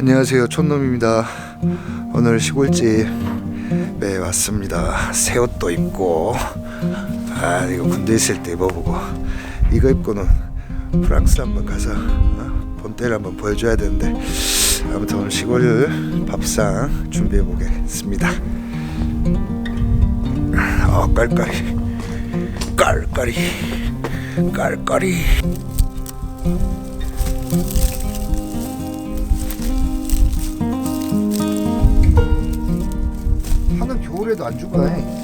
안녕하세요. 촌놈입니다. 오늘 시골집에 왔습니다. 새 옷도 입고. 아 이거 군대 있을 때 입어보고. 이거 입고는 프랑스 한번 가서 어? 본때를 한번 보여줘야 되는데. 아무튼 오늘 시골 밥상 준비해 보겠습니다. 어 깔깔이. 깔깔이. 깔깔이 하는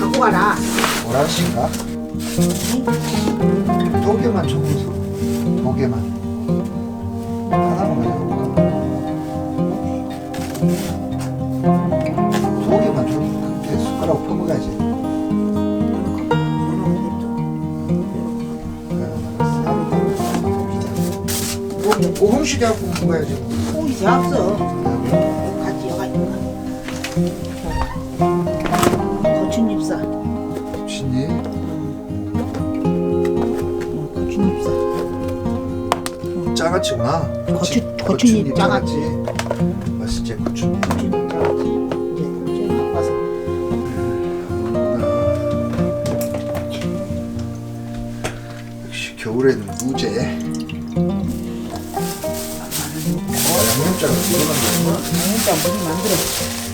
갖고 가라. 오라시인가? 두 개만 줘보소. 두 개만. 하나만 가져볼까? 두 개만 줘. 그렇게 숟가락 퍼먹어야지. 뭐 홍시게 하고 먹어야지. 홍시 없어. 같이 여가 있는 장아찌구나. 고추- 고추잎 장아찌. 맛있지 고추잎. 역시 겨울에는 무제. 어, 양념장을 만드는 진짜 물이 만들어.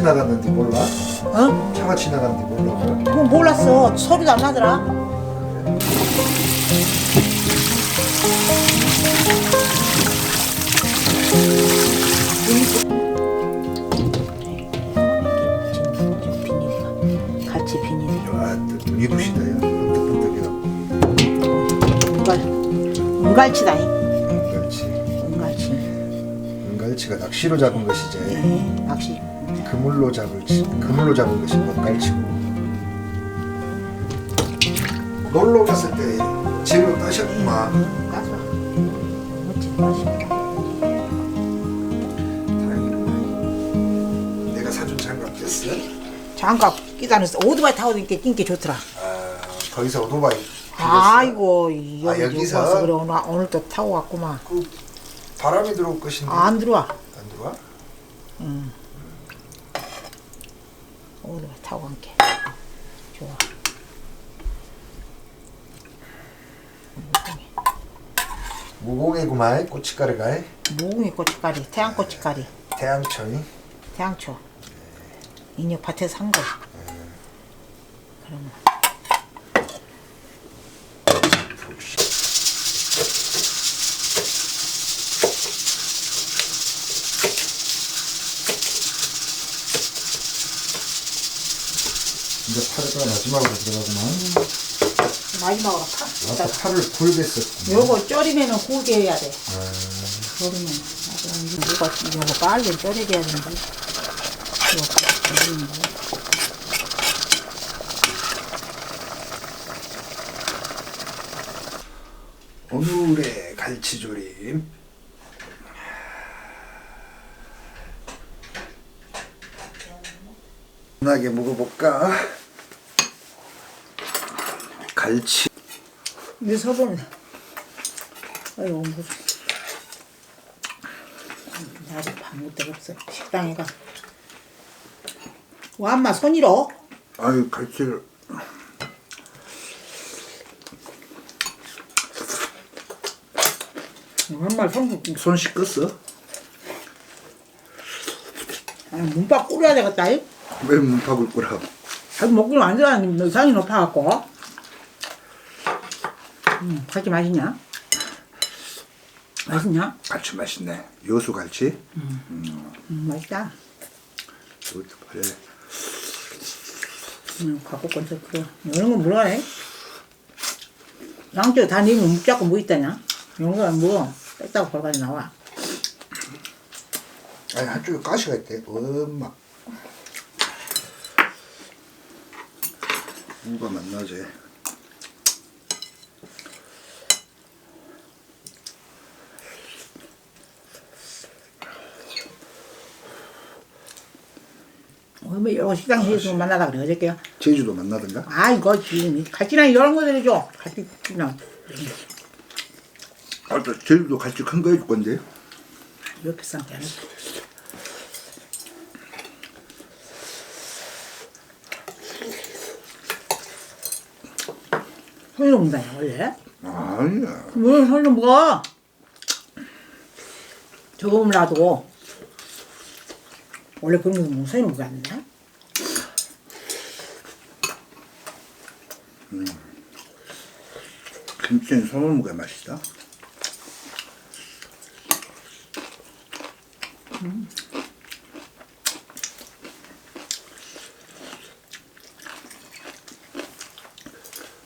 지나갔는데 몰라? 어? 차가 지나갔는데 몰라? 그건 몰랐어. 소리도 안 나더라. 같이 비닐이 아, 또 야. 번뜩번뜩해갖고. 은갈 은갈치다 은갈치. 은갈치 은갈치가 낚시로 잡은 것이지. 예, 낚시 그물로 잡을, 치- 그물로 잡은 것이 은갈치고. 놀러 갔을 때 재료 따셨구만. 멋진 맛이다 다행이다. 내가 사준 장갑 꼈어? 장갑 끼다는 오토바이 타고 다니까 낀게 좋더라 아, 거기서 오토바이. 아이고 아, 여기 여기서? 와서 그래 오늘, 오늘 또 타고 왔구만 그 바람이 들어올 것인데. 아, 안 들어와 안 들어와? 오토바이 타고 간게 좋아. 무공이구만 고춧가루가 무궁이 고춧가리 태양 고춧가리 태양천이? 태양초. 인력 밭에서 산 거. 그러면 마지막으로 들어가구만 마지막으로 파 아까 파를 굴게 썼구나 요거 졸이면은 굵게 해야 돼. 졸이면. 맞아. 요거, 요거 빨리 졸여야 되는데. 요거 졸이는 거. 오늘의 갈치조림 편하게 먹어볼까? 갈치 이 서본. 아이고, 무슨. 아직 밥못 되겠어. 식당에 가. 와, 엄마 손이로. 아유 갈치를 엄마 손 손 씻었어? 아니, 문밥 끓여야 되겠다. 이. 왜 문밥을 끓여? 자기 먹기는 안 좋아하는 이상이 높아갖고. 음, 같이 맛있냐? 맛있냐? 갈치 맛있네. 요수 갈치. 음, 맛있다. 이것도 그래. 음, 갖고 건져 그래. 이런 건 뭐라 해? 양쪽 다 넣으면 묵자고 뭐 있다냐? 이런 거는 뭐 뺐다고 벌까지 나와. 아니 한쪽에 가시가 있대. 엄마. 무가 만나지. 뭐 여러 식당에서 만나다 그래 어저께요. 제주도 만나든가? 아 이거 지금 갈치나 이런 거들이 줘. 갈치나 아, 저 제주도 갈치 큰 거 해줄 건데. 이렇게 싼게 아니야. 손으로 먹는다냐 원래? 아니야. 왜 손으로 먹어? 저거 놔도 원래 그런 거는 손으로 먹어야 되나? 손을 먹어야 맛있다.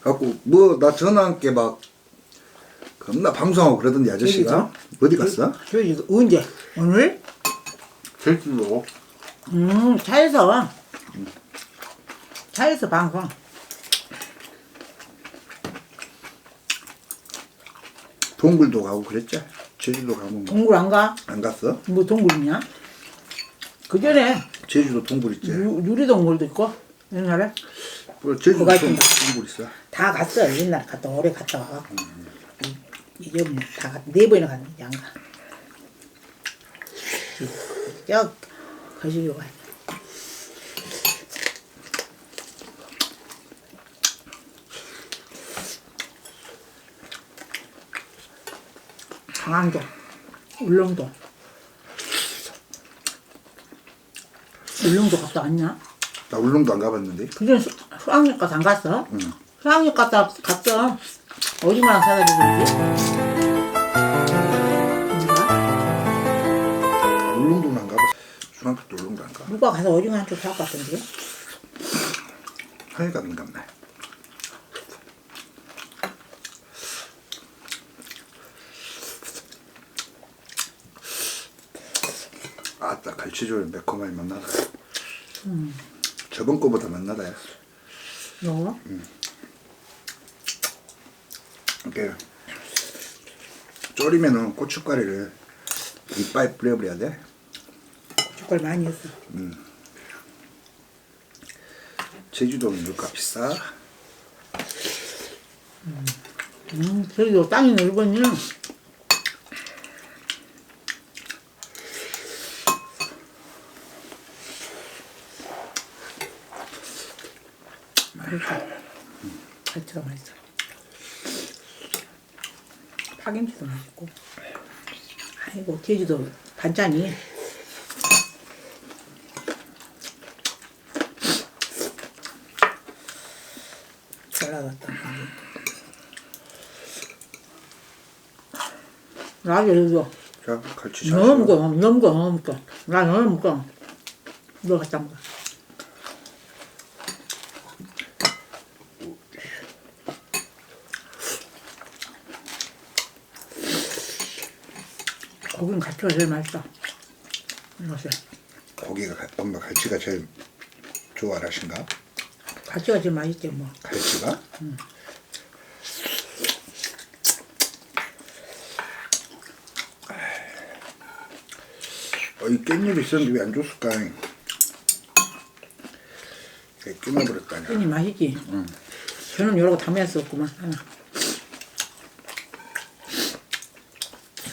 갖고 뭐 나 전화 함께 막 겁나 방송하고 그러던데 아저씨가 어디 갔어? 저 이거 언제? 오늘? 제주도 음 차에서 차에서 방송 동굴도 가고 그랬지? 제주도 가면 뭐 동굴 안 가? 안 갔어? 뭐 동굴이냐? 그 전에 제주도 동굴 있지? 유리 동굴도 있고 옛날에 뭐 제주도 그거 동, 있던가. 동굴 있어 다 갔어 옛날에 갔다 오래 갔다 와. 이제 뭐다 갔, 네 번이나 갔는데 안 가. 저 거시기로 가. 강안도, 울릉도, 울릉도 갔다 왔냐? 나 울릉도 안 가봤는데 그전 수학여행 가서 안 갔어? 응. 수학여행 갔다 갔어. 오징어랑 사다 주던지. 누가? 울릉도는 안 가봤어 중학교 때 울릉도 안 가. 누가 가서 오징어 한쪽 사고 갔던데? 하니까 안 갔네. 아따 갈치조를 매콤하게 만나다. 저번 거보다 만나다. 너? 이렇게 졸이면은 고춧가루를 이빨에 뿌려버려야 돼. 고춧가루 많이 했어. 제주도는 물가 비싸. 음, 저기도 땅이 넓으니 맛있어. 갈치가 맛있어. 파김치도 맛있고. 아이고, 제주도 반찬이. 잘 나갔다. 나도 이거 자, 갈치 잘 너무 씹어. 먹어, 너무 먹어, 너무 먹어. 나 너무 먹어. 너 갖다 먹어. 고기는 같이가 제일 맛있다. 이것이 고기가 가- 엄마 갈치가 제일 좋아하신가? 같이가 제일 맛있지 뭐. 갈치가? 어, 이 깻잎이 있었는데 왜 안 줬을까? 끊어버렸다냐. 깻이 맛있지. 저는 여러 거 담았었구만 하나.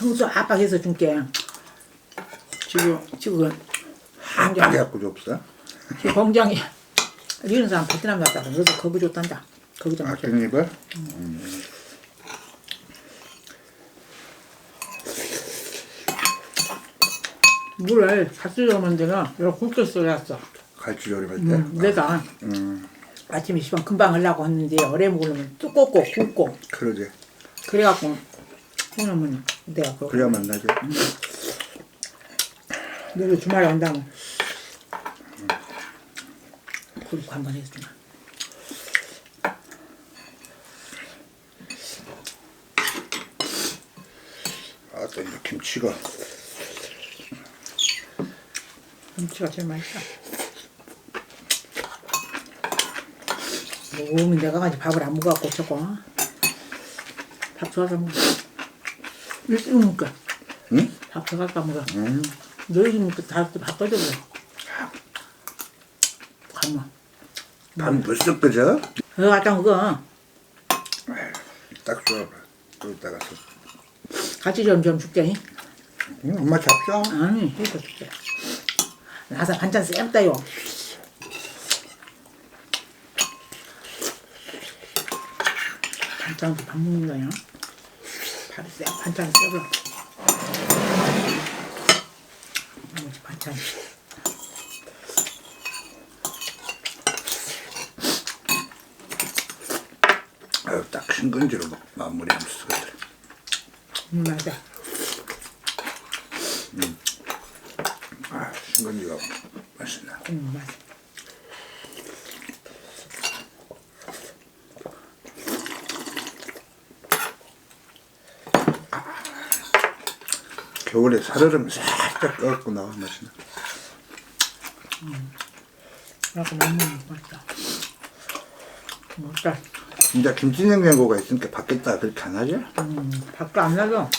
형수 압박해서 준게. 지금 지금 빡이 갖고 줬어? 그 공장에 이런 사람 베트남 갔다가 너도 거기 줬단다. 거기다 아, 맞춰. 깻잎을? 물을 같이 넣으면 내가 이렇게 굵게 썰었어. 갈치 조림할 때. 음, 내가 음, 아침에 시방 금방 하려고 했는데 오래 먹으려면 두껍고 굵고 그러지. 그래갖고 해놓으면 내가 그거 그래야 만나지. 내일 주말에 온다면 그렇게 한번 했으나 아, 또 이제 김치가. 김치가 제일 맛있다. 먹으면 내가 가지 밥을 안 먹어갖고 저거 밥 좋아서 먹어. 일찍 먹을까? 응? 밥 좋아서 먹어. 음. 너희 집은 다밥 떠줘 그래. 가만. 밤 벌써 끄져? 그거 갖다 먹어. 딱 좋아. 또 이따가서. 같이 좀좀 줄게. 응, 엄마 잡자. 아니 해서 줄게. 나사 반찬 쌤다요. 반찬도 밥 먹는 거야. 쎄 반찬 쎄고. 나머지 반찬. 아유, 딱 신건지로 마무리하면 쓰거든. 음, 맞아. 아, 신건지가 맛있나. 음, 맞아. 겨울에 살얼음 살짝 끓고 나와 맛있나. 그래갖고 못 먹는 거 맛있다. 맛있다. 진짜 김치 냉장고가 있으니까 밖에다 그렇게 안 하지? 음, 밥도 안 나죠?